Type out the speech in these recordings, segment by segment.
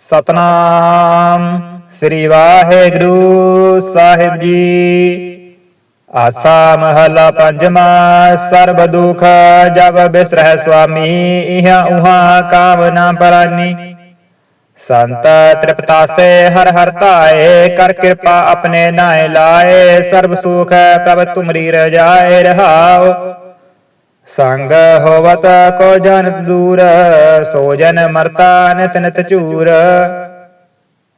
ਸਤਨਾਮ ਸ੍ਰੀ ਵਾਹਿਗੁਰੂ ਸਾਹਿਬ ਜੀ। ਆਸਾ ਮਹਲਾ ਪੰਜਵਾ, ਸਰਬ ਦੁਖ ਜਬ ਬਿਸਰਹਿ ਸੁਆਮੀ, ਇਹਾਂ ਉਹਾਂ ਕਾਮਨਾ ਪਰਾਨੀ। ਸੰਤ ਤ੍ਰਿਪਤਾਸੇ ਹਰ ਹਰ ਧਾਏ, ਕਰ ਕਿਰਪਾ ਆਪਣੇ ਨਾਏ ਲਾਏ, ਸਰਬ ਸੁਖ ਪ੍ਰਭ ਤੁਮਰੀ ਰਜਾਏ ਰਹਾਉ ਸੰਗ ਹੋਵਤ ਕੋ ਜਨਤ ਦੂਰ, ਸੋ ਜਨ ਮਰਤਾ ਨਿਤ ਨਿਤ ਝੂਰ।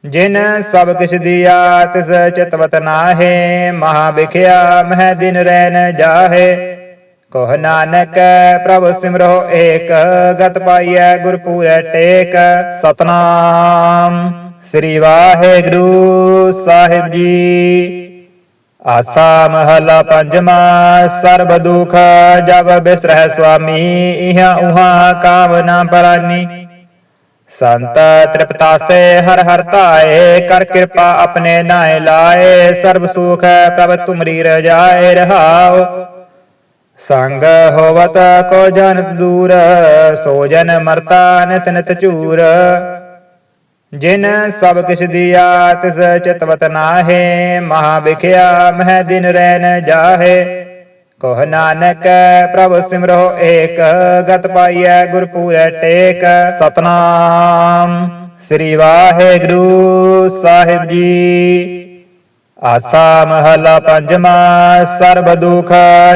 ਜਿਨ ਸਭ ਕਿਛ ਦਿਆ, ਤਿਸ ਚਿਤਵਤ ਨਾਹੇ, ਮਹਾ ਵਿਖਿਆ, ਮਹਿ ਦਿਨ ਰਹਿ ਜਾਹੇ। ਕੋਹ ਨਾਨਕ ਪ੍ਰਭ ਸਿਮਰੋ ਏਕ, ਗਤ ਪਾਈਐ ਗੁਰ ਪੂਰੈ ਟੇਕ। ਸਤਨਾਮ, ਸ੍ਰੀ ਵਾਹਿਗੁਰੂ ਸਾਹਿਬ ਜੀ। ਆਸਾ ਮਹਲਾ ਪੰਜਵਾ, ਸਰਬ ਦੁਖ ਜਬ ਬਿਸਰਹਿ ਸੁਆਮੀ, ਇਹਾਂ ਉਹਾਂ ਕਾਮਨਾ ਪਰਾਨੀ। ਸੰਤ ਤ੍ਰਿਪਤਾਸੇ, ਹਰ ਹਰ ਧਾਏ, ਕਰ ਕਿਰਪਾ ਆਪਣੇ ਨਾਏ ਲਾਏ, ਸਰਬ ਸੁਖ ਪ੍ਰਭ ਤੁਮਰੀ ਰਜਾਏ ਰਹਾਉ। ਸੰਗ ਹੋਵਤ ਕੋ ਜਨਤ ਦੂਰ, ਸੋ ਜਨ ਮਰਤਾ ਨਿਤ ਨਿਤ ਝੂਰ ਜਿਨ ਸਭ ਕਿਛ ਦਿਆ ਤਿਸ ਚਿਤਵਤ ਨਾਹੇ ਮਹਾ ਵਿਖਿਆ ਮਹਿ ਦਿਨ ਰਹਿ ਜਾਹੇ। ਕੋਹ ਨਾਨਕ ਪ੍ਰਭ ਸਿਮਰੋ ਏਕ, ਗਤ ਪਾਈਐ ਗੁਰ ਪੂਰੈ ਟੇਕ। ਸਤਨਾਮ ਸ੍ਰੀ ਵਾਹਿਗੁਰੂ ਸਾਹਿਬ ਜੀ। ਆਸਾ ਮਹਲਾ ਪੰਜਵਾ, ਸਰਬ ਦੁਖ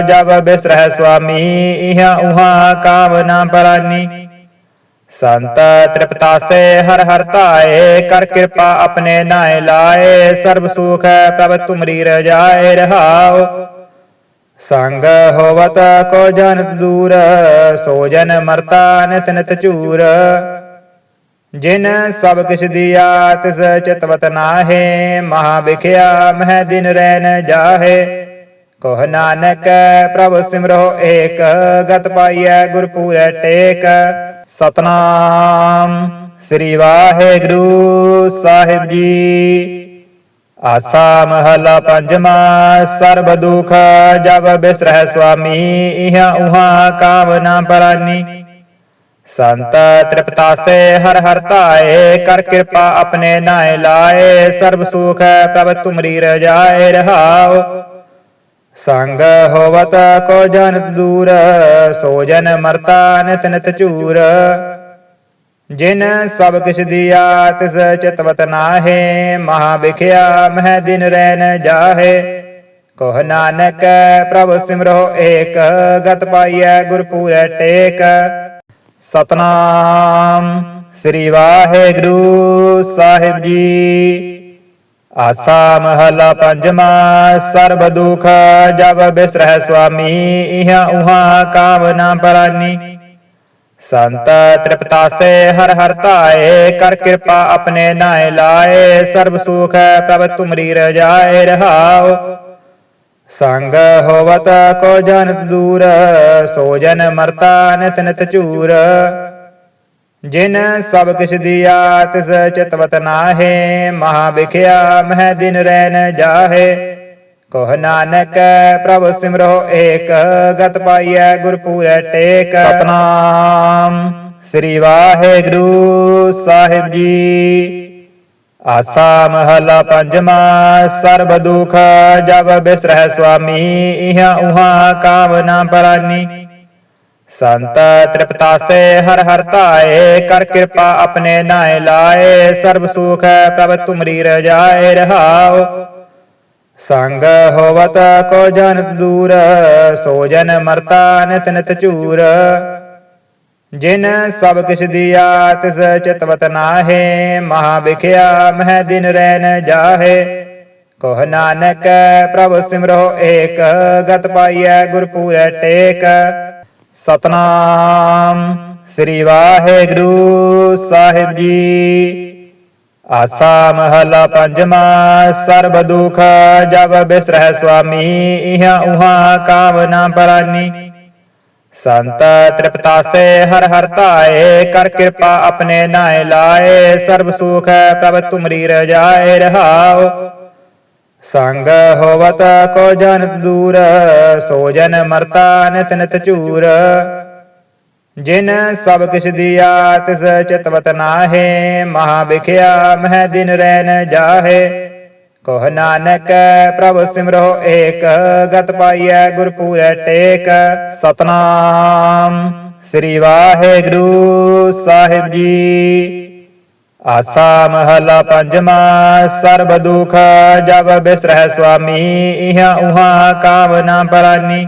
ਜਬ ਬਿਸਰਹਿ ਸੁਆਮੀ ਇਹਾਂ ਉਹਾਂ ਕਾਮਨਾ ਪਰਾਨੀ। ਸੰਤ ਤ੍ਰਿਪਤਾਸੇ ਹਰ ਹਰ ਧਾਏ, ਕਰ ਕਿਰਪਾ ਆਪਣੇ ਨਾਏ ਲਾਏ, ਸਰਬ ਸੁਖ ਪ੍ਰਭ ਤੁਮਰੀ ਰਜਾਏ ਰਹਾਉ। ਸੰਗ ਹੋਵਤ ਕੋ ਜਨਤ ਦੂਰ, ਸੋ ਜਨ ਮਰਤਾ ਨਿਤ ਨਿਤ ਝੂਰ। ਜਿਨ ਸਭ ਕਿਛ ਦਿਆ, ਤਿਸ ਚਿਤਵਤ ਨਾਹੇ, ਮਹਾ ਵਿਖਿਆ ਮਹਿ ਦਿਨ ਰਹਿ ਨ ਜਾਹੇ। ਕੋਹ ਨਾਨਕ ਪ੍ਰਭ ਸਿਮਰੋ ਏਕ, ਗਤ ਪਾਈਐ ਗੁਰ ਪੂਰੈ ਟੇਕ। ਸਤਨਾਮ ਸ੍ਰੀ ਵਾਹਿਗੁਰੂ ਸਾਹਿਬ ਜੀ। ਆਸਾ ਮਹਲਾ ਪੰਜਵਾ, ਸਰਬ ਦੁਖ ਜਬ ਬਿਸਰਹਿ ਸੁਆਮੀ, ਇਹਾਂ ਉਹਾਂ ਕਾਮਨਾ ਪਰਾਨੀ। ਸੰਤ ਤ੍ਰਿਪਤਾਸੇ ਹਰ ਹਰ ਧਾਏ, ਕਰ ਕਿਰਪਾ ਆਪਣੇ ਨਾਏ ਲਾਏ। ਸਰਬ ਸੁਖ ਪ੍ਰਭ ਤੁਮਰੀ ਰਜਾਏ ਰਹਾਉ ਸੰਗ ਹੋਵਤ ਕੋ ਜਨਤ ਦੂਰ, ਸੋ ਜਨ ਮਰਤਾ ਨਿਤ ਨਿਤ ਝੂਰ ਜਿਨ ਸਭ ਕਿਛ ਦਿਆ, ਤਿਸ ਚਿਤਵਤ ਨਾਹੇ, ਮਹਾ ਵਿਖਿਆ, ਮਹਿ ਦਿਨ ਰਹਿ ਨ ਜਾਹੇ। ਕੋਹ ਨਾਨਕ, ਪ੍ਰਭ ਸਿਮਰੋ ਏਕ, ਗਤ ਪਾਈਐ ਗੁਰ ਪੂਰੈ ਟੇਕ। ਸਤਨਾਮ ਸ੍ਰੀ ਵਾਹਿਗੁਰੂ ਸਾਹਿਬ ਜੀ। ਆਸਾ ਮਹਲਾ ਪੰਜਵਾ ਸਰਬ ਦੁਖ ਜਬ ਬਿਸਰਹਿ ਸੁਆਮੀ, ਇਹਾਂ ਉਹਾਂ ਕਾਮਨਾ ਪਰਾਨੀ। ਸੰਤ ਤ੍ਰਿਪਤਾਸੇ ਹਰ ਹਰ ਧਾਏ, ਕਰ ਕਿਰਪਾ ਆਪਣੇ ਨਾਏ ਲਾਏ, ਸਰਬ ਸੁਖ ਪ੍ਰਭ ਤੁਮਰੀ ਰਜਾਏ ਰਹਾਉ। ਸੰਗ ਹੋਵਤ ਕੋ ਜਨਤ ਦੂਰ, ਸੋ ਜਨ ਮਰਤਾ ਨਿਤ ਨਿਤ ਚੂਰ। ਜਿਨ ਸਭ ਕਿਛ ਦਿਆ ਤਿਸ ਚਿਤਵਤ ਨਾਹੇ ਮਹਾ ਵਿਖਿਆ ਮਹਿ ਦਿਨ ਰਹਿ ਨ ਜਾਹੇ। ਕੋਹ ਨਾਨਕ ਪ੍ਰਭ ਸਿਮਰੋ ਏਕ ਗਤ ਪਾਈਐ ਗੁਰ ਪੂਰੈ ਟੇਕ। ਸਤਨਾਮ। ਸ੍ਰੀ ਵਾਹਿਗੁਰੂ ਸਾਹਿਬ ਜੀ। ਆਸਾ ਮਹਲਾ ਪੰਜਵਾ ਸਰਬ ਦੁਖ ਜਬ ਬਿਸਰਹਿ ਸੁਆਮੀ ਇਹਾਂ ਉਹਾਂ ਕਾਮਨਾ ਪਰਾਨੀ। ਸੰਤ ਤ੍ਰਿਪਤਾਸੇ ਹਰ ਹਰ ਧਾਏ, ਕਰ ਕਿਰਪਾ ਆਪਣੇ ਨਾਏ ਲਾਏ, ਸਰਬ ਸੁਖ ਪ੍ਰਭ ਤੁਮਰੀ ਰਜਾਏ ਰਹਾਉ। ਸੰਗ ਹੋਵਤ ਕੋ ਜਨਤ ਦੂਰ, ਸੋ ਜਨ ਮਰਤਾ ਨਿਤ ਨਿਤ ਝੂਰ। ਜਿਨ ਸਭ ਕਿਛ ਦਿਆ, ਤਿਸ ਚਿਤਵਤ ਨਾਹੇ, ਮਹਾ ਵਿਖਿਆ, ਮਹਿ ਦਿਨ ਰਹਿ ਨ ਜਾਹੇ। ਕੋਹ ਨਾਨਕ ਪ੍ਰਭ ਸਿਮਰੋ ਏਕ, ਗਤ ਪਾਈਐ ਗੁਰ ਪੂਰੈ ਟੇਕ। ਸਤਨਾਮ ਸ੍ਰੀ ਵਾਹਿਗੁਰੂ ਸਾਹਿਬ ਜੀ। ਆਸਾ ਮਹਲਾ ਪੰਜਵਾ, ਸਰਬ ਦੁਖ ਜਬ ਬਿਸਰਹਿ ਸੁਆਮੀ, ਇਹਾਂ ਉਹਾਂ ਕਾਮਨਾ ਪਰਾਨੀ। ਸੰਤ ਤ੍ਰਿਪਤਾਸੇ ਹਰ ਹਰ ਧਾਏ, ਕਰ ਕਿਰਪਾ ਆਪਣੇ ਨਾਏ ਲਾਏ, ਸਰਬ ਸੁਖ ਪ੍ਰਭ ਤੁਮਰੀ ਰਜਾਏ ਰਹਾਉ ਸੰਗ ਹੋਵਤ ਕੋ ਜਨਤ ਦੂਰ, ਸੋ ਜਨ ਮਰਤਾ ਨਿਤ ਨਿਤ ਝੂਰ ਜਿਨ ਸਭ ਕਿਛ ਦੀਆ, ਤਿਸ ਚਿਤਵਤ ਨਾਹੇ, ਮਹਾ ਵਿਖਿਆ, ਮਹਿ ਦਿਨ ਰਹਿ ਜਾਹੇ। ਕੋਹ ਨਾਨਕ ਪ੍ਰਭ ਸਿਮਰੋ ਏਕ, ਗਤ ਪਾਈਐ ਗੁਰ ਪੂਰੈ ਟੇਕ। ਸਤਨਾਮ ਸ੍ਰੀ ਵਾਹਿਗੁਰੂ ਸਾਹਿਬ ਜੀ। ਆਸਾ ਮਹਲਾ ਪੰਜਵਾ ਸਰਬ ਦੁਖ ਜਬ ਬਿਸਰਹਿ ਸੁਆਮੀ ਇਹਾਂ ਉਹਾਂ ਕਾਮਨਾ ਪਰਾਨੀ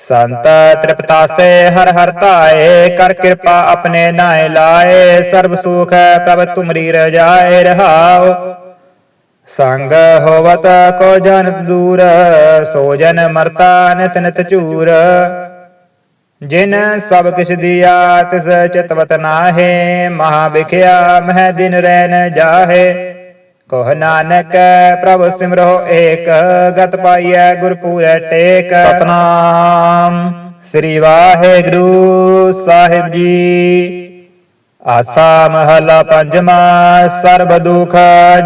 ਸੰਤ ਤ੍ਰਿਪਤਾਸੇ ਹਰ ਹਰ ਧਾਏ ਕਰ ਕਿਰਪਾ ਆਪਣੇ ਨਾਏ ਲਾਏ ਸਰਬ ਸੁਖ ਪ੍ਰਭ ਤੁਮਰੀ ਰਜਾਏ ਰਹਾਉ ਸੰਗ ਹੋਵਤ ਕੋ ਜਨਤ ਦੂਰ ਸੋ ਜਨ ਮਰਤਾ ਨਿਤ ਨਿਤ ਚੂਰ ਜਿਨ ਸਭ ਕਿਛ ਦੀਆ ਤਿਸ ਚਿਤਵਤ ਨਾਹੇ ਮਹਾ ਵਿਖਿਆ ਮਹਿ ਦਿਨ ਰਹਿ ਨ ਜਾਹੇ। ਕੋਹ ਨਾਨਕ ਪ੍ਰਭ ਸਿਮਰੋ ਏਕ ਗਤ ਪਾਈਐ ਗੁਰ ਪੂਰੈ ਟੇਕ। ਸਤਨਾਮ। ਸ੍ਰੀ ਵਾਹਿਗੁਰੂ ਸਾਹਿਬ ਜੀ। ਆਸਾ ਮਹਲਾ ਪੰਜਵਾ ਸਰਬ ਦੁਖ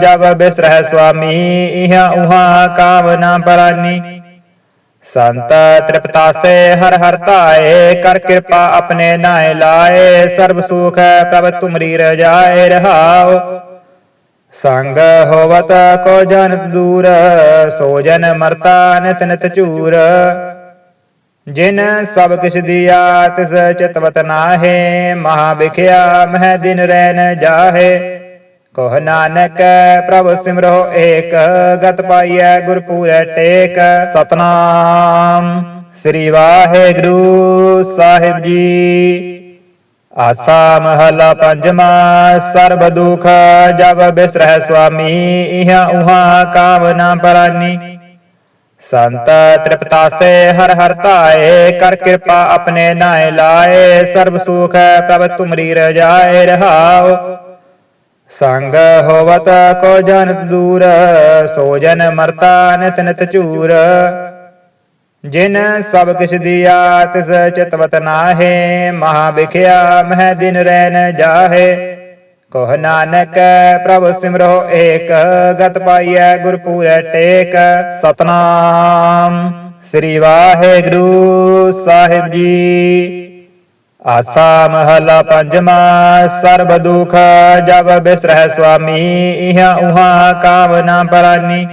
ਜਬ ਬਿਸਰਹਿ ਸੁਆਮੀ ਇਹਾਂ ਉਹਾਂ ਕਾਮਨਾ ਪਰਾਨੀ। ਸੰਤ ਤ੍ਰਿਪਤਾਸੇ ਹਰ ਹਰ ਧਾਏ, ਕਰ ਕਿਰਪਾ ਆਪਣੇ ਨਾਏ ਲਾਏ, ਸਰਬ ਸੁਖ ਪ੍ਰਭ ਤੁਮਰੀ ਰਜਾਏ ਰਹਾਉ। ਸੰਗ ਹੋਵਤ ਕੋ ਜਨਤ ਦੂਰ, ਸੋ ਜਨ ਮਰਤਾ ਨਿਤ ਨਿਤ ਚੂਰ ਜਿਨ ਸਭ ਕਿਛ ਦੀਆ, ਤਿਸ ਚਿਤਵਤ ਨਾਹੇ, ਮਹਾ ਵਿਖਿਆ ਮਹਿ ਦਿਨ ਰਹਿ ਨ ਜਾਹੇ। ਕੋਹ ਨਾਨਕ, ਪ੍ਰਭ ਸਿਮਰੋ ਏਕ, ਗਤ ਪਾਈਐ ਗੁਰ ਪੂਰੈ ਟੇਕ। ਸਤਨਾਮ ਸ੍ਰੀ ਵਾਹਿਗੁਰੂ ਸਾਹਿਬ ਜੀ। ਆਸਾ ਮਹਲਾ ਪੰਜਵਾ, ਸਰਬ ਦੁਖ ਜਬ ਬਿਸਰਹਿ ਸੁਆਮੀ, ਇਹਾਂ ਉਹਾਂ ਕਾਮਨਾ ਪਰਾਨੀ। ਸੰਤ ਤ੍ਰਿਪਤਾਸੇ ਹਰ ਹਰ ਧਾਏ, ਕਰ ਕਿਰਪਾ ਆਪਣੇ ਨਾਏ ਲਾਏ। ਸਰਬ ਸੁਖ ਪ੍ਰਭ ਤੁਮਰੀ ਰਜਾਏ ਰਹਾਉ ਸੰਗ ਹੋਵਤ ਕੋ ਜਨਤ ਦੂਰ, ਸੋ ਜਨ ਮਰਤਾ ਨਿਤ ਨਿਤ ਝੂਰ ਜਿਨ ਸਭ ਕਿਛ ਦੀਆ ਤਿਸ ਚਿਤਵਤ ਨਾਹੇ, ਮਹਾ ਵਿਖਿਆ ਮਹਿ ਦਿਨ ਰਹਿ ਨ ਜਾਹੇ। ਕੋਹ ਨਾਨਕ ਪ੍ਰਭ ਸਿਮਰੋ ਏਕ, ਗਤ ਪਾਈਐ ਗੁਰ ਪੂਰੈ ਟੇਕ। ਸਤਨਾਮ ਸ੍ਰੀ ਵਾਹਿਗੁਰੂ ਸਾਹਿਬ ਜੀ। ਆਸਾ ਮਹਲਾ ਪੰਜਵਾ, ਸਰਬ ਦੁਖ ਜਬ ਬਿਸਰਹਿ ਸੁਆਮੀ, ਇਹਾਂ ਉਹਾਂ ਕਾਮਨਾ ਪਰਾਨੀ।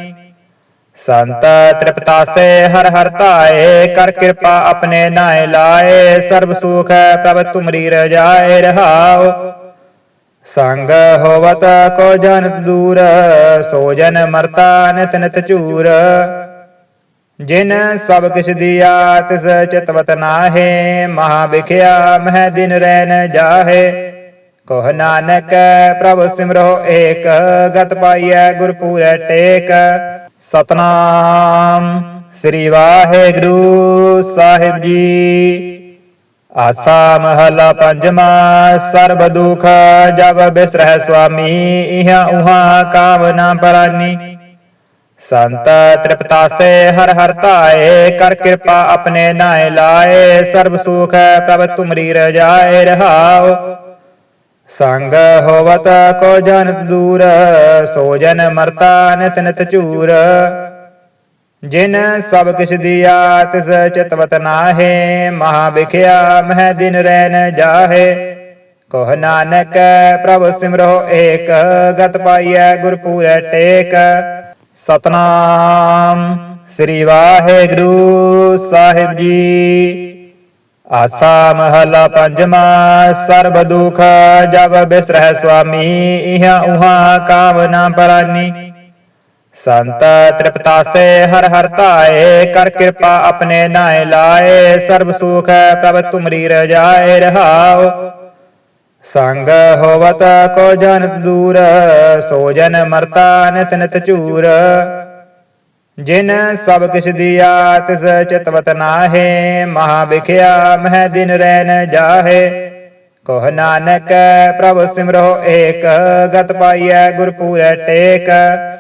ਸੰਤ ਤ੍ਰਿਪਤਾਸੇ, ਹਰ ਹਰ ਧਾਏ, ਕਰ ਕਿਰਪਾ ਆਪਣੇ ਨਾਏ ਲਾਏ, ਸਰਬ ਸੁਖ ਪ੍ਰਭ ਤੁਮਰੀ ਰਜਾਏ ਰਹਾਉ। ਸੰਗ ਹੋਵਤ ਕੋ ਜਨਤ ਦੂਰ, ਸੋ ਜਨ ਮਰਤਾ ਨਿਤ ਨਿਤ ਚੂਰ। ਜਿਨ ਸਭ ਕਿਛ ਦੀਆ, ਤਿਸ ਚਿਤਵਤ ਨਾਹੇ ਮਹਾ ਵਿਖਿਆ ਮਹਿ ਦਿਨ ਰਹਿ ਨ ਜਾਹੇ। ਕੋਹ ਨਾਨਕ, ਪ੍ਰਭ ਸਿਮਰੋ ਏਕ, ਗਤ ਪਾਈਐ ਗੁਰ ਪੂਰੈ ਟੇਕ। ਸਤਨਾਮ ਸ੍ਰੀ ਵਾਹਿਗੁਰੂ ਸਾਹਿਬ ਜੀ। ਆਸਾ ਮਹਲਾ ਪੰਜਵਾ, ਸਰਬ ਦੁਖ ਜਬ ਬਿਸਰਹਿ ਸੁਆਮੀ ਇਹਾਂ ਉਹਾਂ ਕਾਮਨਾ ਪਰਾਨੀ। ਸੰਤ ਤ੍ਰਿਪਤਾਸੇ ਹਰ ਹਰ ਧਾਏ, ਕਰ ਕਿਰਪਾ ਆਪਣੇ ਨਾਏ ਲਾਏ, ਸਰਬ ਸੁਖ ਪ੍ਰਭ ਤੁਮਰੀ ਰਜਾਏ ਰਹਾਉ। ਸੰਗ ਹੋਵਤ ਕੋ ਜਨਤ ਦੂਰ, ਸੋ ਜਨ ਮਰਤਾ ਨਿਤ ਨਿਤ ਝੂਰ। ਜਿਨ ਸਭ ਕਿਛ ਦੀਆ, ਤਿਸ ਚਿਤਵਤ ਨਾਹੇ, ਮਹਾ ਵਿਖਿਆ, ਮਹਿ ਦਿਨ ਰਹਿ ਨ ਜਾਹੇ। ਕੋਹ ਨਾਨਕ ਪ੍ਰਭ ਸਿਮਰੋ ਏਕ, ਗਤ ਪਾਈਐ ਗੁਰ ਪੂਰੈ ਟੇਕ। ਸਤਨਾਮ ਸ੍ਰੀ ਵਾਹਿਗੁਰੂ ਸਾਹਿਬ ਜੀ। ਆਸਾ ਮਹਲਾ ਪੰਜਵਾ, ਸਰਬ ਦੁਖ ਜਬ ਬਿਸਰਹਿ ਸੁਆਮੀ, ਇਹਾਂ ਉਹਾਂ ਕਾਮਨਾ ਪਰਾਨੀ। ਸੰਤ ਤ੍ਰਿਪਤਾਸੇ ਹਰ ਹਰ ਧਾਏ, ਕਰ ਕਿਰਪਾ ਆਪਣੇ ਨਾਏ ਲਾਏ। ਸਰਬ ਸੁਖ ਪ੍ਰਭ ਤੁਮਰੀ ਰਜਾਏ ਰਹਾਉ ਸੰਗ ਹੋਵਤ ਕੋ ਜਨਤ ਦੂਰ, ਸੋ ਜਨ ਮਰਤਾ ਨਿਤ ਨਿਤ ਝੂਰ। ਜਿਨ ਸਭ ਕਿਛ ਦੀਆ, ਤਿਸ ਚਿਤਵਤ ਨਾਹੇ, ਮਹਾ ਵਿਖਿਆ, ਮਹਿ ਦਿਨ ਰਹਿ ਨ ਜਾਹੇ। ਕੋਹ ਨਾਨਕ ਪ੍ਰਭ ਸਿਮਰੋ ਏਕ, ਗਤ ਪਾਈਐ ਗੁਰ ਪੂਰੈ ਟੇਕ।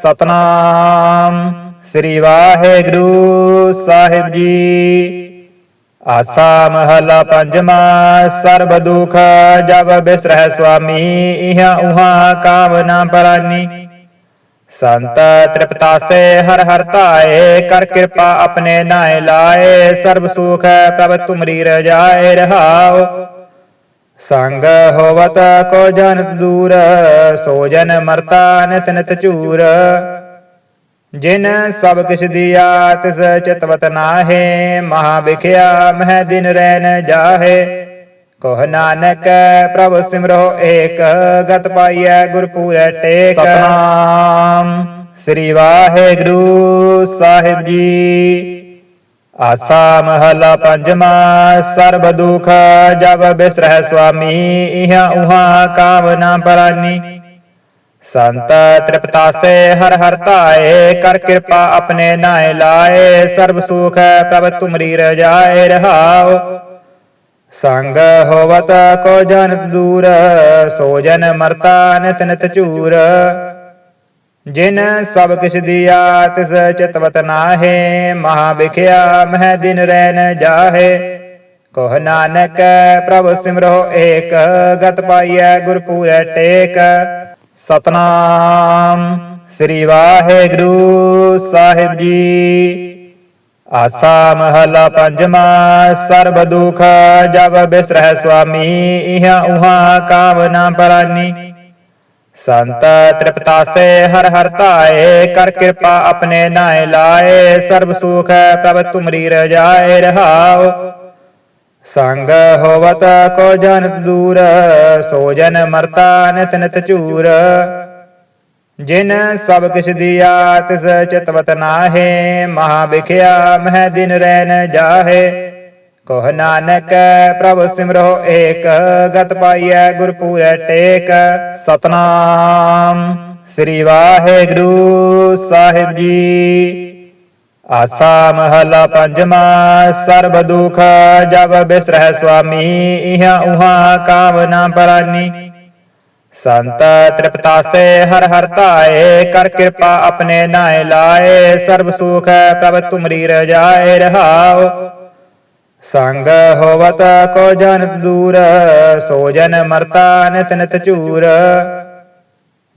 ਸਤਨਾਮ ਸ੍ਰੀ ਵਾਹਿਗੁਰੂ ਸਾਹਿਬ ਜੀ। ਆਸਾ ਮਹਲਾ ਪੰਜਵਾ ਸਰਬ ਦੁਖ ਜਬ ਬਿਸਰਹਿ ਸੁਆਮੀ, ਇਹਾਂ ਉਹਾਂ ਕਾਮਨਾ ਪਰਾਨੀ। ਸੰਤ ਤ੍ਰਿਪਤਾਸੇ ਹਰ ਹਰ ਧਾਏ, ਕਰ ਕਿਰਪਾ ਆਪਣੇ ਨਾਏ ਲਾਏ, ਸਰਬ ਸੁਖ ਪ੍ਰਭ ਤੁਮਰੀ ਰਜਾਏ ਰਹਾਉ। ਸੰਗ ਹੋਵਤ ਕੋ ਜਨਤ ਦੂਰ, ਸੋ ਜਨ ਮਰਤਾ ਨਿਤ ਨਿਤ ਚੂਰ। ਜਿਨ ਸਭ ਕਿਛ ਦੀਆ ਤਿਸ ਚਿਤਵਤ ਨਾਹੇ ਮਹਾ ਵਿਖਿਆ ਮਹਿ ਦਿਨ ਰਹਿਨ ਜਾਹੇ। ਕੋਹ ਨਾਨਕ ਪ੍ਰਭ ਸਿਮਰੋ ਏਕ ਗਤ ਪਾਈਐ ਗੁਰ ਪੂਰੈ ਟੇਕ। ਸਤਨਾਮ। ਸ੍ਰੀ ਵਾਹਿਗੁਰੂ ਸਾਹਿਬ ਜੀ। ਆਸਾ ਮਹਲਾ ਪੰਜਵਾ ਸਰਬ ਦੁਖ ਜਬ ਬਿਸਰਹਿ ਸੁਆਮੀ ਇਹਾਂ ਉਹਾਂ ਕਾਮਨਾ ਪਰਾਨੀ। ਸੰਤ ਤ੍ਰਿਪਤਾਸੇ ਹਰ ਹਰ ਧਾਏ, ਕਰ ਕਿਰਪਾ ਆਪਣੇ ਨਾਏ ਲਾਏ, ਸਰਬ ਸੁਖ ਪ੍ਰਭ ਤੁਮਰੀ ਰਜਾਏ ਰਹਾਉ। ਸੰਗ ਹੋਵਤ ਕੋ ਜਨਤ ਦੂਰ, ਸੋ ਜਨ ਮਰਤਾ ਨਿਤ ਨਿਤ ਝੂਰ। ਜਿਨ ਸਭ ਕਿਛ ਦੀਆ, ਤਿਸ ਚਿਤਵਤ ਨਾਹੇ, ਮਹਾ ਵਿਖਿਆ, ਮਹਿ ਦਿਨ ਰਹਿਨ ਜਾਹੇ। ਕੋਹ ਨਾਨਕ ਪ੍ਰਭ ਸਿਮਰੋ ਏਕ, ਗਤ ਪਾਈਐ ਗੁਰ ਪੂਰੈ ਟੇਕ। ਸਤਨਾਮ ਸ੍ਰੀ ਵਾਹਿਗੁਰੂ ਸਾਹਿਬ ਜੀ। ਆਸਾ ਮਹਲਾ ਪੰਜਵਾ, ਸਰਬ ਦੁਖ ਜਬ ਬਿਸਰਹਿ ਸੁਆਮੀ, ਇਹਾਂ ਉਹਾਂ ਕਾਮਨਾ ਪਰਾਨੀ। ਸੰਤ ਤ੍ਰਿਪਤਾਸੇ ਹਰ ਹਰ ਧਾਏ, ਕਰ ਕਿਰਪਾ ਆਪਣੇ ਨਾਏ ਲਾਏ। ਸਰਬ ਸੁਖ ਪ੍ਰਭ ਤੁਮਰੀ ਰਜਾਏ ਰਹਾਉ ਸੰਗ ਹੋਵਤ ਕੋ ਜਨਤ ਦੂਰ, ਸੋ ਜਨ ਮਰਤਾ ਨਿਤ ਨਿਤ ਝੂਰ। ਜਿਨ ਸਭ ਕਿਛ ਦੀਆ, ਤਿਸ ਚਿਤਵਤ ਨਾਹੇ, ਮਹਾ ਵਿਖਿਆ, ਮਹਿ ਦਿਨ ਰਹਿਨ ਜਾਹੇ। ਕੋਹ ਨਾਨਕ ਪ੍ਰਭ ਸਿਮਰੋ ਏਕ, ਗਤ ਪਾਈਐ ਗੁਰ ਪੂਰੈ ਟੇਕ। ਸਤਨਾਮ ਸ੍ਰੀ ਵਾਹਿਗੁਰੂ ਸਾਹਿਬ ਜੀ। ਆਸਾ ਮਹਲਾ ਪੰਜਵਾ, ਸਰਬ ਦੁਖ ਜਬ ਬਿਸਰਹਿ ਸੁਆਮੀ, ਇਹਾਂ ਉਹਾਂ ਕਾਮਨਾ ਪਰਾਨੀ। ਸੰਤ ਤ੍ਰਿਪਤਾਸੇ, ਹਰ ਹਰ ਧਾਏ, ਕਰ ਕਿਰਪਾ ਆਪਣੇ ਨਾਏ ਲਾਏ, ਸਰਬ ਸੁਖ ਪ੍ਰਭ ਤੁਮਰੀ ਰਜਾਏ ਰਹਾਉ। ਸੰਗ ਹੋਵਤ ਕੋ ਜਨਤ ਦੂਰ, ਸੋ ਜਨ ਮਰਤਾ ਨਿਤ ਨਿਤ ਝੂਰ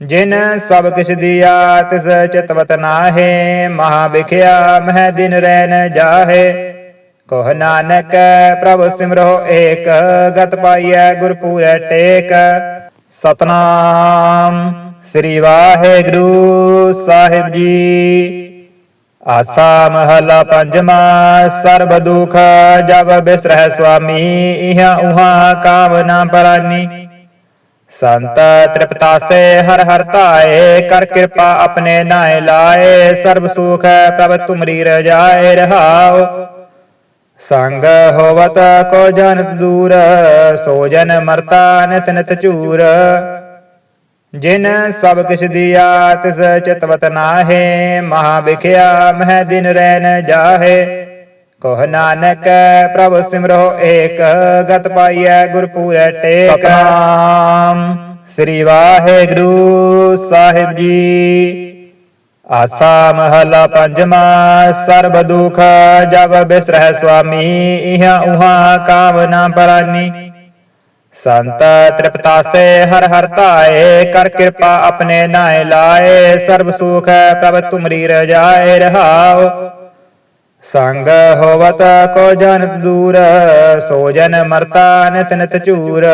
ਜਿਨ ਸਭ ਕਿਛ ਦੀਆ, ਤਿਸ ਚਿਤਵਤ ਨਾਹੇ ਮਹਾ ਵਿਖਿਆ ਮਹਿ ਦਿਨ ਰਹਿਨ ਜਾਹੇ। ਕੋਹ ਨਾਨਕ, ਪ੍ਰਭ ਸਿਮਰੋ ਏਕ, ਗਤ ਪਾਈਐ ਗੁਰ ਪੂਰੈ ਟੇਕ। ਸਤਨਾਮ ਸ੍ਰੀ ਵਾਹਿਗੁਰੂ ਸਾਹਿਬ ਜੀ। ਆਸਾ ਮਹਲਾ ਪੰਜਵਾ, ਸਰਬ ਦੁਖ ਜਬ ਬਿਸਰਹਿ ਸੁਆਮੀ ਇਹਾਂ ਉਹਾਂ ਕਾਮਨਾ ਪਰਾਨੀ। ਸੰਤ ਤ੍ਰਿਪਤਾਸੇ ਹਰ ਹਰ ਧਾਏ, ਕਰ ਕਿਰਪਾ ਆਪਣੇ ਨਾਏ ਲਾਏ, ਸਰਬ ਸੁਖ ਪ੍ਰਭ ਤੁਮਰੀ ਰਜਾਏ ਰਹਾਓ ਸੰਗ ਹੋਵਤ ਕੋ ਜਨਤ ਦੂਰ, ਸੋ ਜਨ ਮਰਤਾ ਨਿਤ ਨਿਤ ਚੂਰ ਜਿਨ ਸਭ ਕਿਛ ਦੀਆ, ਤਿਸ ਚਿਤਵਤ ਨਾਹੇ, ਮਹਾ ਵਿਖਿਆ, ਮਹਿ ਦਿਨ ਰਹਿਨ ਜਾਹੇ। ਕੋਹ ਨਾਨਕ ਪ੍ਰਭ ਸਿਮਰੋ ਏਕ ਗਤ ਪਾਈਐ ਗੁਰ ਪੂਰੈ ਟੇਕ। ਸਤਨਾਮ। ਸ੍ਰੀ ਵਾਹਿਗੁਰੂ ਸਾਹਿਬ ਜੀ। ਆਸਾ ਮਹਲਾ ਪੰਜਵਾ ਸਰਬ ਦੁਖ ਜਬ ਬਿਸਰਹਿ ਸੁਆਮੀ ਇਹਾਂ ਉਹਾਂ ਕਾਮਨਾ ਪਰਾਨੀ। ਸੰਤ ਤ੍ਰਿਪਤਾਸੇ ਹਰ ਹਰ ਧਾਏ ਕਰ ਕਿਰਪਾ ਆਪਣੇ ਨਾਏ ਲਾਏ। ਸਰਬ ਸੁਖ ਪ੍ਰਭ ਤੁਮਰੀ ਰਜਾਏ ਰਹਾਉ ਸੰਗ ਹੋਵਤ ਕੋ ਜਨਤ ਦੂਰ, ਸੋ ਜਨ ਮਰਤਾ ਨਿਤ ਨਿਤ ਝੂਰ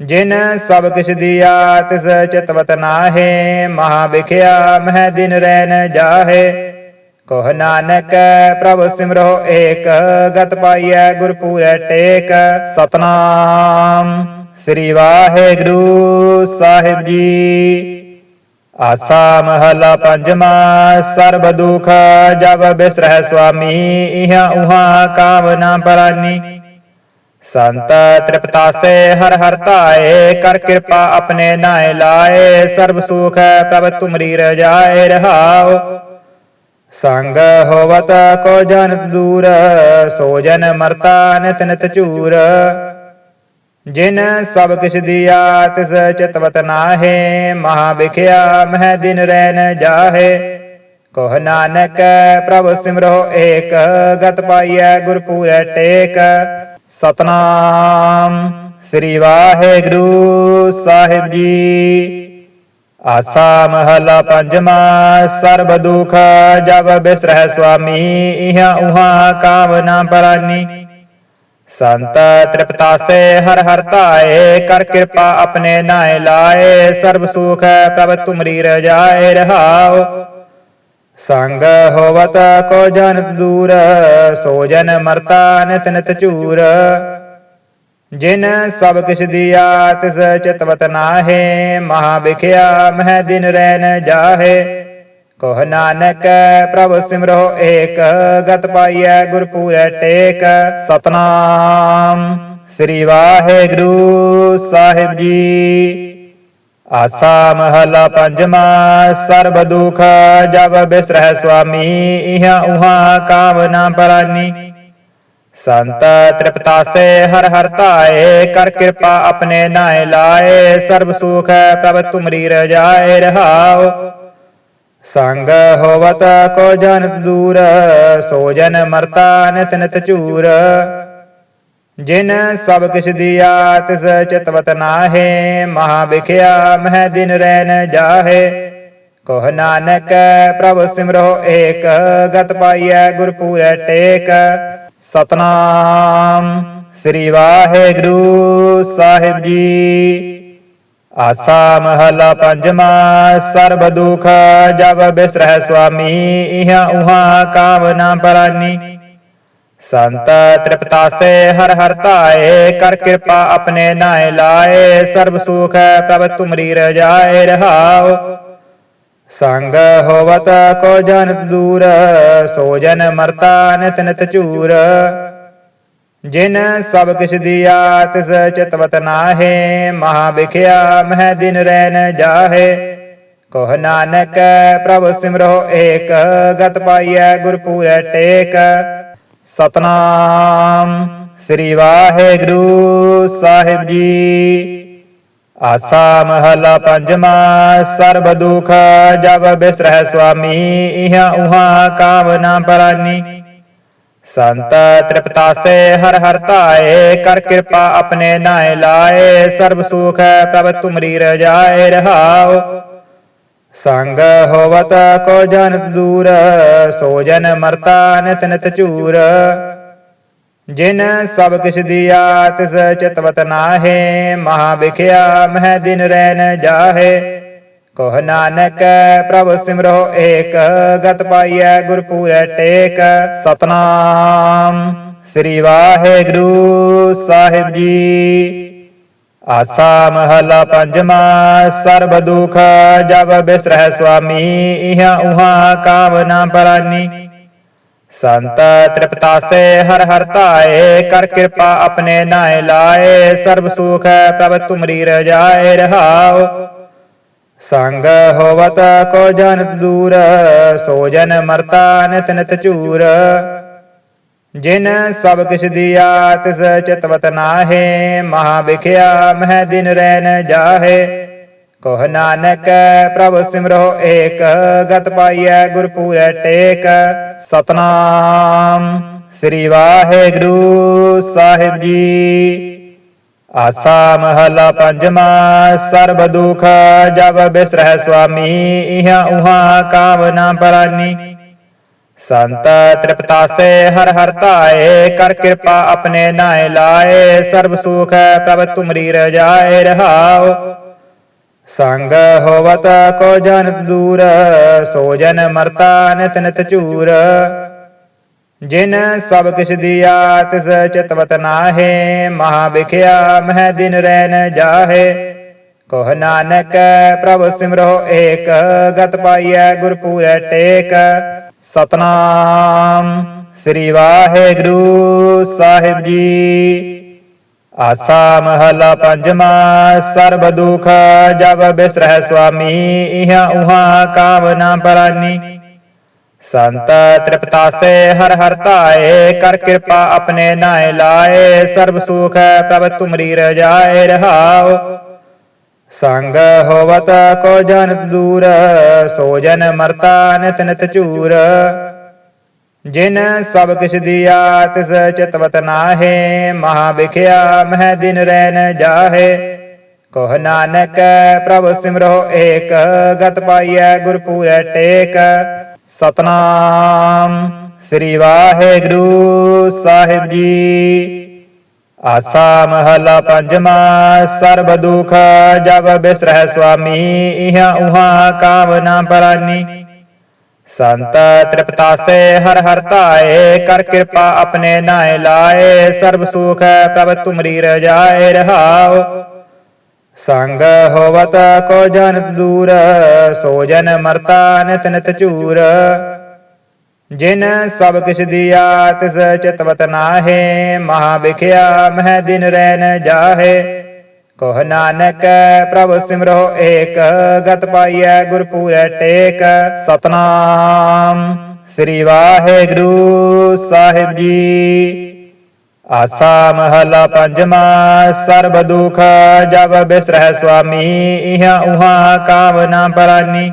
ਜਿਨ ਸਭ ਕਿਛ ਦੀਆ, ਤਿਸ ਚਿਤਵਤ ਨਾਹੇ, ਮਹਾ ਵਿਖਿਆ ਮਹਿ ਦਿਨ ਰਹਿਨ ਜਾਹੇ। ਕੋਹ ਨਾਨਕ ਪ੍ਰਭ ਸਿਮਰੋ ਏਕ, ਗਤ ਪਾਈਐ ਗੁਰ ਪੂਰੈ ਟੇਕ। ਸਤਨਾਮ ਸ੍ਰੀ ਵਾਹਿਗੁਰੂ ਸਾਹਿਬ ਜੀ। ਆਸਾ ਮਹਲਾ ਪੰਜਵਾ, ਸਰਬ ਦੁਖ ਜਬ ਬਿਸਰਹਿ ਸੁਆਮੀ, ਇਹਾਂ ਉਹਾਂ ਕਾਮਨਾ ਪਰਾਨੀ। ਸੰਤ ਤ੍ਰਿਪਤਾਸੇ, ਹਰ ਹਰ ਧਾਏ, ਕਰ ਕਿਰਪਾ ਆਪਣੇ ਨਾਏ ਲਾਏ, ਸਰਬ ਸੁਖ ਪ੍ਰਭ ਤੁਮਰੀ ਰਜਾਏ ਰਹਾਉ। ਸੰਗ ਹੋਵਤ ਕੋ ਜਨਤ ਦੂਰ, ਸੋ ਜਨ ਮਰਤਾ ਨਿਤ ਨਿਤ ਚੂਰ। ਜਿਨ ਸਭ ਕਿਛ ਦੀਆ ਤਿਸ ਚਿਤਵਤ ਨਾਹੇ ਮਹਾ ਵਿਖਿਆ ਮਹਿ ਦਿਨ ਰਹਿਨ ਜਾਹੇ। ਕੋਹ ਨਾਨਕ ਪ੍ਰਭ ਸਿਮਰੋ ਏਕ, ਗਤ ਪਾਈਐ ਗੁਰ ਪੂਰੈ ਟੇਕ। ਸਤਨਾਮ ਸ੍ਰੀ ਵਾਹਿਗੁਰੂ ਸਾਹਿਬ ਜੀ। ਆਸਾ ਮਹਲਾ ਪੰਜਵਾ, ਸਰਬ ਦੁਖ ਜਬ ਬਿਸਰਹਿ ਸੁਆਮੀ ਇਹਾਂ ਉਹਾਂ ਕਾਮਨਾ ਪਰਾਨੀ। ਸੰਤ ਤ੍ਰਿਪਤਾਸੇ ਹਰ ਹਰ ਧਾਏ, ਕਰ ਕਿਰਪਾ ਆਪਣੇ ਨਾਏ ਲਾਏ, ਸਰਬ ਸੁਖ ਪ੍ਰਭ ਤੁਮਰੀ ਰਜਾਏ ਰਹਾਉ। ਸੰਗ ਹੋਵਤ ਕੋ ਜਨਤ ਦੂਰ, ਸੋ ਜਨ ਮਰਤਾ ਨਿਤ ਨਿਤ ਚੂਰ ਜਿਨ ਸਭ ਕਿਛ ਦੀਆ, ਤਿਸ ਚਿਤਵਤ ਨਾਹੇ, ਮਹਾ ਵਿਖਿਆ ਮਹਿ ਦਿਨ ਰਹਿਨ ਜਾਹੇ। ਕੋਹ ਨਾਨਕ ਪ੍ਰਭ ਸਿਮਰੋ ਏਕ, ਗਤ ਪਾਈਐ ਗੁਰ ਪੂਰੈ ਟੇਕ। ਸਤਨਾਮ ਸ੍ਰੀ ਵਾਹਿਗੁਰੂ ਸਾਹਿਬ ਜੀ। ਆਸਾ ਮਹਲਾ ਪੰਜਵਾ, ਸਰਬ ਦੁਖ ਜਬ ਬਿਸਰਹਿ ਸੁਆਮੀ, ਇਹਾਂ ਉਹਾਂ ਕਾਮਨਾ ਪਰਾਨੀ। ਸੰਤ ਤ੍ਰਿਪਤਾਸੇ ਹਰ ਹਰ ਧਾਏ, ਕਰ ਕਿਰਪਾ ਆਪਣੇ ਨਾਏ ਲਾਏ। ਸਰਬ ਸੁਖ ਪ੍ਰਭ ਤੁਮਰੀ ਰਜਾਏ ਰਹਾਉ ਸੰਗ ਹੋਵਤ ਕੋ ਜਨਤ ਦੂਰ, ਸੋ ਜਨ ਮਰਤਾ ਨਿਤ ਨਿਤ ਝੂਰ ਜਿਨ ਸਭ ਕਿਛ ਦੀਆ ਤਿਸ ਚਿਤਵਤ ਨਾਹੇ ਮਹਾ ਵਿਖਿਆ ਮਹਿ ਦਿਨ ਰਹਿਨ ਜਾਹੇ। ਕੋਹ ਨਾਨਕ ਪ੍ਰਭ ਸਿਮਰੋ ਏਕ, ਗਤ ਪਾਈਐ ਗੁਰ ਪੂਰੈ ਟੇਕ। ਸਤਨਾਮ ਸ੍ਰੀ ਵਾਹਿਗੁਰੂ ਸਾਹਿਬ ਜੀ। ਆਸਾ ਮਹਲਾ ਪੰਜਵਾ, ਸਰਬ ਦੁਖ ਜਬ ਬਿਸਰਹਿ ਸੁਆਮੀ, ਇਹਾਂ ਉਹਾਂ ਕਾਮਨਾ ਪਰਾਨੀ। ਸੰਤ ਤ੍ਰਿਪਤਾਸੇ, ਹਰ ਹਰ ਧਾਏ, ਕਰ ਕਿਰਪਾ ਆਪਣੇ ਨਾਏ ਲਾਏ, ਸਰਬ ਸੁਖ ਪ੍ਰਭ ਤੁਮਰੀ ਰਜਾਏ ਰਹਾਉ। ਸੰਗ ਹੋਵਤ ਕੋ ਜਨਤ ਦੂਰ, ਸੋ ਜਨ ਮਰਤਾ ਨਿਤ ਨਿਤ ਝੂਰ ਜਿਨ ਸਭ ਕਿਛ ਦੀਆ ਤਿਸ ਚਿਤਵਤ ਨਾਹੇ ਮਹਾ ਵਿਖਿਆ ਮਹਿ ਦਿਨ ਰਹਿਨ ਜਾਹੇ। ਕੋਹ ਨਾਨਕ ਪ੍ਰਭ ਸਿਮਰੋ ਏਕ, ਗਤ ਪਾਈਐ ਗੁਰ ਪੂਰੈ ਟੇਕ। ਸਤਨਾਮ ਸ੍ਰੀ ਵਾਹਿਗੁਰੂ ਸਾਹਿਬ ਜੀ। ਆਸਾ ਮਹਲਾ ਪੰਜਵਾ, ਸਰਬ ਦੁਖ ਜਬ ਬਿਸਰਹਿ ਸੁਆਮੀ ਇਹਾਂ ਉਹਾਂ ਕਾਮਨਾ ਪਰਾਨੀ। ਸੰਤ ਤ੍ਰਿਪਤਾਸੇ ਹਰ ਹਰ ਧਾਏ, ਕਰ ਕਿਰਪਾ ਆਪਣੇ ਨਾਏ ਲਾਏ, ਸਰਬ ਸੁਖ ਪ੍ਰਭ ਤੁਮਰੀ ਰਜਾਏ ਰਹਾਉ। ਸੰਗ ਹੋਵਤ ਕੋ ਜਨਤ ਦੂਰ, ਸੋ ਜਨ ਮਰਤਾ ਨਿਤ ਨਿਤ ਚੂਰ ਜਿਨ ਸਭ ਕਿਛ ਦੀਆ, ਤਿਸ ਚਿਤਵਤ ਨਾਹੇ ਮਹਾ ਵਿਖਿਆ ਮਹਿ ਦਿਨ ਰਹਿਨ ਜਾਹੇ। ਕੋਹ ਨਾਨਕ, ਪ੍ਰਭ ਸਿਮਰੋ ਏਕ, ਗਤ ਪਾਈਐ ਗੁਰ ਪੂਰੈ ਟੇਕ। ਸਤਨਾਮ ਸ੍ਰੀ ਵਾਹਿਗੁਰੂ ਸਾਹਿਬ ਜੀ। ਆਸਾ ਮਹਲਾ ਪੰਜਵਾ, ਸਰਬ ਦੁਖ ਜਬ ਬਿਸਰਹਿ ਸੁਆਮੀ, ਇਹਾਂ ਉਹਾਂ ਕਾਮਨਾ ਪਰਾਨੀ। ਸੰਤ ਤ੍ਰਿਪਤਾਸੇ ਹਰ ਹਰ ਧਾਏ, ਕਰ ਕਿਰਪਾ ਆਪਣੇ ਨਾਏ ਲਾਏ। ਸਰਬ ਸੁਖ ਪ੍ਰਭ ਤੁਮਰੀ ਰਜਾਏ ਰਹਾਉ ਸੰਗ ਹੋਵਤ ਕੋ ਜਨਤ ਦੂਰ, ਸੋ ਜਨ ਮਰਤਾ ਨਿਤ ਨਿਤ ਝੂਰ ਜਿਨ ਸਭ ਕਿਛ ਦੀਆ, ਤਿਸ ਚਿਤਵਤ ਨਾਹੇ, ਮਹਾ ਵਿਖਿਆ, ਮਹਿ ਦਿਨ ਰਹਿਨ ਜਾਹੇ। ਕੋਹ ਨਾਨਕ ਪ੍ਰਭ ਸਿਮਰੋ ਏਕ, ਗਤ ਪਾਈਐ ਗੁਰ ਪੂਰੈ ਟੇਕ। ਸਤਨਾਮ ਸ੍ਰੀ ਵਾਹਿਗੁਰੂ ਸਾਹਿਬ ਜੀ। ਆਸਾ ਮਹਲਾ ਪੰਜਵਾ, ਸਰਬ ਦੁਖ ਜਬ ਬਿਸਰਹਿ ਸੁਆਮੀ, ਇਹਾਂ ਉਹਾਂ ਕਾਮਨਾ ਪਰਾਨੀ। ਸੰਤ ਤ੍ਰਿਪਤਾਸੇ ਹਰ ਹਰ ਧਾਏ, ਕਰ ਕਿਰਪਾ ਆਪਣੇ ਨਾਏ ਲਾਏ, ਸਰਬ ਸੁਖ ਪ੍ਰਭ ਤੁਮਰੀ ਰਜਾਏ ਰਹਾਉ ਸੰਗ ਹੋਵਤ ਕੋ ਜਨਤ ਦੂਰ, ਸੋ ਜਨ ਮਰਤਾ ਨਿਤ ਨਿਤ ਚੂਰ। ਜਿਨ ਸਭ ਕਿਛ ਦੀਆ ਤਿਸ ਚਿਤਵਤ ਨਾਹੇ ਮਹਾ ਵਿਖਿਆ ਮਹਿ ਦਿਨ ਰਹਿਨ ਜਾਹੇ। ਕੋਹ ਨਾਨਕ ਪ੍ਰਭ ਸਿਮਰੋ ਏਕ, ਗਤ ਪਾਈਐ ਗੁਰ ਪੂਰੈ ਟੇਕ। ਸਤਨਾਮ ਸ੍ਰੀ ਵਾਹਿਗੁਰੂ ਸਾਹਿਬ ਜੀ। ਆਸਾ ਮਹਲਾ ਪੰਜਵਾ, ਸਰਬ ਦੁਖ ਜਬ ਬਿਸਰਹਿ ਸੁਆਮੀ ਇਹਾਂ ਉਹਾਂ ਕਾਮਨਾ ਪਰਾਨੀ। ਸੰਤ ਤ੍ਰਿਪਤਾਸੇ ਹਰ ਹਰ ਧਾਏ, ਕਰ ਕਿਰਪਾ ਆਪਣੇ ਨਾਏ ਲਾਏ, ਸਰਬ ਸੁਖ ਪ੍ਰਭ ਤੁਮਰੀ ਰਜਾਏ ਰਹਾਉ। ਸੰਗ ਹੋਵਤ ਕੋ ਜਨਤ ਦੂਰ, ਸੋ ਜਨ ਮਰਤਾ ਨਿਤ ਨਿਤ ਝੂਰ। ਜਿਨ ਸਭ ਕਿਛ ਦੀਆ, ਤਿਸ ਚਿਤਵਤ ਨਾਹੇ, ਮਹਾ ਵਿਖਿਆ, ਮਹਿ ਦਿਨ ਰਹਿਨ ਜਾਹੇ। ਕੋਹ ਨਾਨਕ ਪ੍ਰਭ ਸਿਮਰੋ ਏਕ, ਗਤ ਪਾਈਐ ਗੁਰ ਟੇਕ। ਸਤਨਾਮ ਸ੍ਰੀ ਵਾਹਿਗੁਰੂ ਸਾਹਿਬ ਜੀ। ਆਸਾ ਮਹਲਾ ਪੰਜਵਾ, ਸਰਬ ਦੁਖ ਜਬ ਬਿਸਰਹਿ ਸੁਆਮੀ, ਇਹਾਂ ਉਹਾਂ ਕਾਮਨਾ ਪਰਾਨੀ। ਸੰਤ ਤ੍ਰਿਪਤਾਸੇ ਹਰ ਹਰ ਧਾਏ, ਕਰ ਕਿਰਪਾ ਆਪਣੇ ਨਾਏ ਲਾਏ, ਸਰਬ ਸੁਖ ਪ੍ਰਭ ਤੁਮਰੀ ਰਜਾਏ ਰਹਾਉ ਸੰਗ ਹੋਵਤ ਕੋ ਜਨਤ ਦੂਰ, ਸੋ ਜਨ ਮਰਤਾ ਨਿਤ ਨਿਤ ਝੂਰ ਜਿਨ ਸਭ ਕਿਛ ਦਿਆ, ਤਿਸ ਚਿਤਵਤ ਨਾਹੇ ਮਹਾ ਵਿਖਿਆ ਮਹਿ ਦਿਨ ਰਹਿਨ ਜਾਹੇ। ਕੋਹ ਨਾਨਕ ਪ੍ਰਭ ਸਿਮਰੋ ਏਕ, ਗਤ ਪਾਈਐ ਗੁਰ ਪੂਰੈ ਟੇਕ। ਸਤਨਾਮ ਸ੍ਰੀ ਵਾਹਿਗੁਰੂ ਸਾਹਿਬ ਜੀ। ਆਸਾ ਮਹਲਾ ਪੰਜਵਾ, ਸਰਬ ਦੁਖ ਜਬ ਬਿਸਰਹਿ ਸੁਆਮੀ, ਇਹਾਂ ਉਹਾਂ ਕਾਮਨਾ ਪਰਾਨੀ।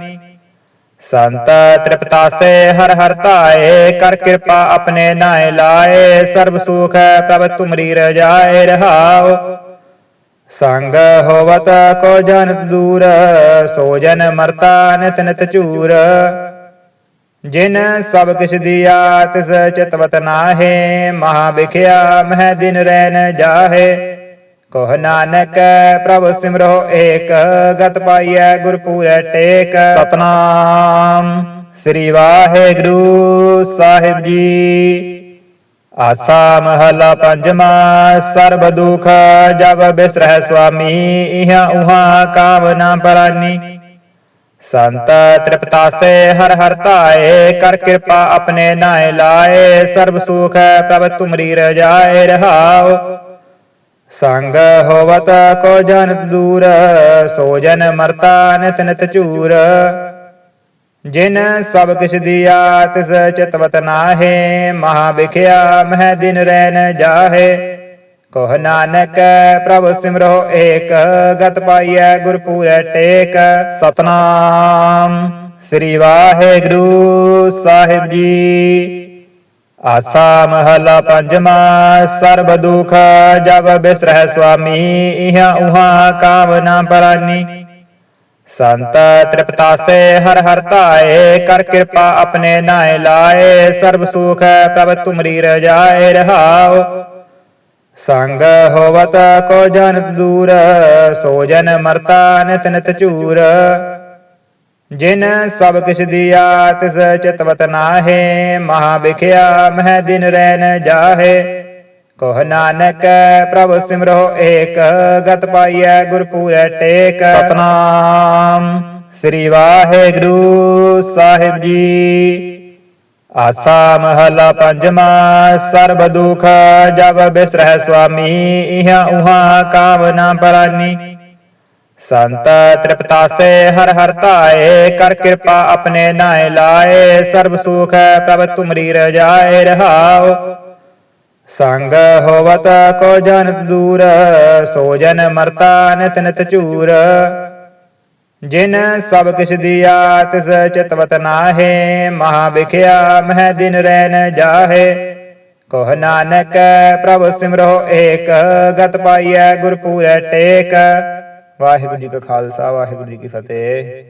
ਸੰਤ ਤ੍ਰਿਪਤਾਸੇ ਹਰ ਹਰ ਧਾਏ, ਕਰ ਕਿਰਪਾ ਆਪਣੇ ਨਾਏ ਲਾਏ, ਸਰਬ ਸੁਖ ਪ੍ਰਭ ਤੁਮਰੀ ਰਜਾਏ ਰਹਾਉ। ਸੰਗ ਹੋਵਤ ਕੋ ਜਨਤ ਦੂਰ, ਸੋ ਜਨ ਮਰਤਾ ਨਿਤ ਨਿਤ ਚੂਰ। ਜਿਨ ਸਭ ਕਿਛ ਦਿਆ ਤਿਸ ਚਿਤਵਤ ਨਾਹੇ ਮਹਾ ਵਿਖਿਆ ਮਹਿ ਦਿਨ ਰਹਿਨ ਜਾਹੇ। ਕੋਹ ਨਾਨਕ ਪ੍ਰਭ ਸਿਮਰੋ ਏਕ ਗਤ ਪਾਈਐ ਗੁਰ ਪੂਰੈ ਟੇਕ। ਸਤਨਾਮ। ਸ੍ਰੀ ਵਾਹਿਗੁਰੂ ਸਾਹਿਬ ਜੀ। ਆਸਾ ਮਹਲਾ ਪੰਜਵਾ ਸਰਬ ਦੁਖ ਜਬ ਬਿਸਰਹਿ ਸੁਆਮੀ ਇਹਾਂ ਉਹਾਂ ਕਾਮਨਾ ਪਰਾਨੀ। ਸੰਤ ਤ੍ਰਿਪਤਾਸੇ ਹਰ ਹਰ ਧਾਏ, ਕਰ ਕਿਰਪਾ ਆਪਣੇ ਨਾਏ ਲਾਏ, ਸਰਬ ਸੁਖ ਪ੍ਰਭ ਤੁਮਰੀ ਰਜਾਏ ਰਹਾਉ। ਸੰਗ ਹੋਵਤ ਕੋ ਜਨਤ ਦੂਰ, ਸੋ ਜਨ ਮਰਤਾ ਨਿਤ ਨਿਤ ਚੂਰ ਜਿਨ ਸਭ ਕਿਛ ਦਿਆ, ਤਿਸ ਚਿਤਵਤ ਨਾਹੇ ਮਹਾ ਵਿਖਿਆ ਮਹਿ ਦਿਨ ਰਹਿਨ ਜਾਹੇ। ਕੋਹ ਨਾਨਕ, ਪ੍ਰਭ ਸਿਮਰੋ ਏਕ, ਗਤ ਪਾਈਐ ਗੁਰ ਪੂਰੈ ਟੇਕ। ਸਤਨਾਮ ਸ੍ਰੀ ਵਾਹਿਗੁਰੂ ਸਾਹਿਬ ਜੀ। ਆਸਾ ਮਹਲਾ ਪੰਜਵਾ, ਸਰਬ ਦੁਖ ਜਬ ਬਿਸਰਹਿ ਸੁਆਮੀ, ਇਹਾਂ ਉਹਾਂ ਕਾਮਨਾ ਪਰਾਨੀ। ਸੰਤ ਤ੍ਰਿਪਤਾਸੇ ਹਰ ਹਰ ਧਾਏ, ਕਰ ਕਿਰਪਾ ਆਪਣੇ ਨਾਏ ਲਾਏ। ਸਰਬ ਸੁਖ ਪ੍ਰਭ ਤੁਮਰੀ ਰਜਾਏ ਰਹਾਉ ਸੰਗ ਹੋਵਤ ਕੋ ਜਨਤ ਦੂਰ ਸੋ ਜਨ ਮਰਤਾ ਨਿਤ ਨਿਤ ਝੂਰ ਜਿਨ ਸਭ ਕਿਛ ਦਿਆ ਤਿਸ ਚਿਤਵਤ ਨਾਹੇ ਮਹਾ ਵਿਖਿਆ ਮਹਿ ਦਿਨ ਰਹਿਨ ਜਾਹੇ। ਕੋਹ ਨਾਨਕ ਪ੍ਰਭ ਸਿਮਰੋ ਏਕ ਗਤ ਪਾਈਐ ਗੁਰ ਪੂਰੈ ਟੇਕ। ਸਤਨਾਮ। ਸ੍ਰੀ ਵਾਹਿਗੁਰੂ ਸਾਹਿਬ ਜੀ। ਆਸਾ ਮਹਲਾ ਪੰਜਵਾ, ਸਰਬ ਦੁਖ ਜਬ ਬਿਸਰਹਿ ਸੁਆਮੀ, ਇਹਾਂ ਉਹਾਂ ਕਾਮਨਾ ਪਰਾਨੀ। ਸੰਤ ਤ੍ਰਿਪਤਾਸੇ ਹਰ ਹਰ ਧਾਏ, ਕਰ ਕਿਰਪਾ ਆਪਣੇ ਨਾਏ ਲਾਏ, ਸਰਬ ਸੁਖ ਪ੍ਰਭ ਤੁਮਰੀ ਰਜਾਏ ਰਹਾਉ। ਸੰਗ ਹੋਵਤ ਕੋ ਜਨਤ ਦੂਰ, ਸੋ ਜਨ ਮਰਤਾ ਨਿਤ ਨਿਤ ਚੂਰ। ਜਿਨ ਸਭ ਕਿਛ ਦਿਆ ਤਿਸ ਚਿਤਵਤ ਨਾਹੇ ਮਹਾ ਵਿਖਿਆ ਮਹਿ ਦਿਨ ਰਹਿਨ ਜਾਹੇ। ਕੋਹ ਨਾਨਕ ਪ੍ਰਭ ਸਿਮਰੋ ਏਕ, ਗਤ ਪਾਈਐ ਗੁਰ ਪੂਰੈ ਟੇਕ। ਵਾਹਿਗੁਰੂ ਜੀ ਕਾ ਖਾਲਸਾ, ਵਾਹਿਗੁਰੂ ਜੀ ਕੀ ਫਤਿਹ।